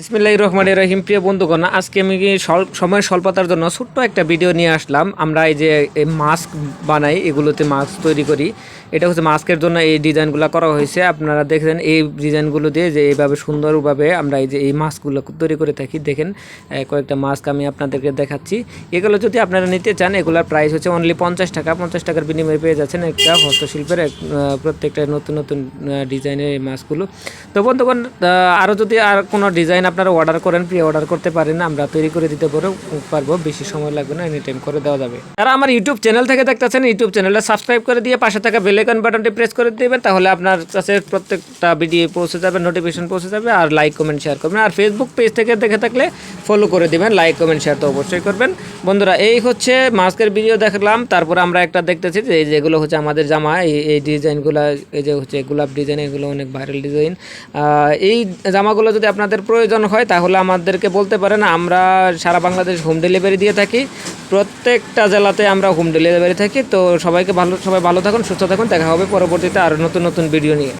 বিসমিল্লাহ রহমান রহিম। প্রিয় বন্ধুগণ, আজকে আমি সময়ের স্বল্পতার জন্য ছোট্ট একটা ভিডিও নিয়ে আসলাম। আমরা এই যে মাস্ক বানাই, এগুলোতে মাস্ক তৈরি করি। এটা হচ্ছে মাস্কের জন্য এই ডিজাইনগুলো করা হয়েছে। আপনারা দেখেন এই ডিজাইনগুলো দিয়ে যে এইভাবে সুন্দরভাবে আমরা এই যে, এই মাস্কগুলো তৈরি করে থাকি। দেখেন কয়েকটা মাস্ক আমি আপনাদেরকে দেখাচ্ছি। এগুলো যদি আপনারা নিতে চান, এগুলোর প্রাইস হচ্ছে অনলি পঞ্চাশ টাকা। পঞ্চাশ টাকার বিনিময়ে পেয়ে যাচ্ছেন একটা হস্তশিল্পের প্রত্যেকটা নতুন নতুন ডিজাইনের এই মাস্কগুলো। তো বন্ধুগণ আরও যদি আর কোনো ডিজাইন আপনারা অর্ডার করেন প্রি অর্ডার করতে পারেন, আমরা তৈরি করে দিতে পারো পারব, বেশি সময় লাগবে না এনি টাইম করে দেওয়া যাবে। যারা আমার ইউটিউব চ্যানেল থেকে দেখতেছেন ইউটিউব চ্যানেলটা সাবস্ক্রাইব করে দিয়ে পাশে থাকা বেলাইকন বাটনটি প্রেস করে দিবেন, তাহলে আপনার কাছে প্রত্যেকটা ভিডিও পৌঁছে যাবে নোটিফিকেশন পৌঁছে যাবে, আর লাইক কমেন্ট শেয়ার করবেন। আর ফেসবুক পেজ থেকে দেখে থাকলে ফলো করে দিবেন লাইক কমেন্ট শেয়ার তো অবশ্যই করবেন। বন্ধুরা, এই হচ্ছে মাস্কের ভিডিও দেখলাম, তারপর আমরা একটা দেখতেছি যে, এই যেগুলো হচ্ছে আমাদের জামা, এই এই ডিজাইনগুলো এই যে হচ্ছে গোলাপ ডিজাইন এগুলো অনেক ভাইরাল ডিজাইন এই জামাগুলো যদি আপনাদের প্রয়োজন হয়, তাহলে আমাদেরকে বলতে পারেন আমরা সারা বাংলাদেশ হোম ডেলিভারি দিয়ে থাকি। প্রত্যেকটা জেলাতে আমরা হোম ডেলিভারি থাকি। তো সবাইকে ভালো, সবাই ভালো থাকুন, সুস্থ থাকুন। দেখা হবে পরবর্তীতে আরও নতুন নতুন ভিডিও নিয়ে।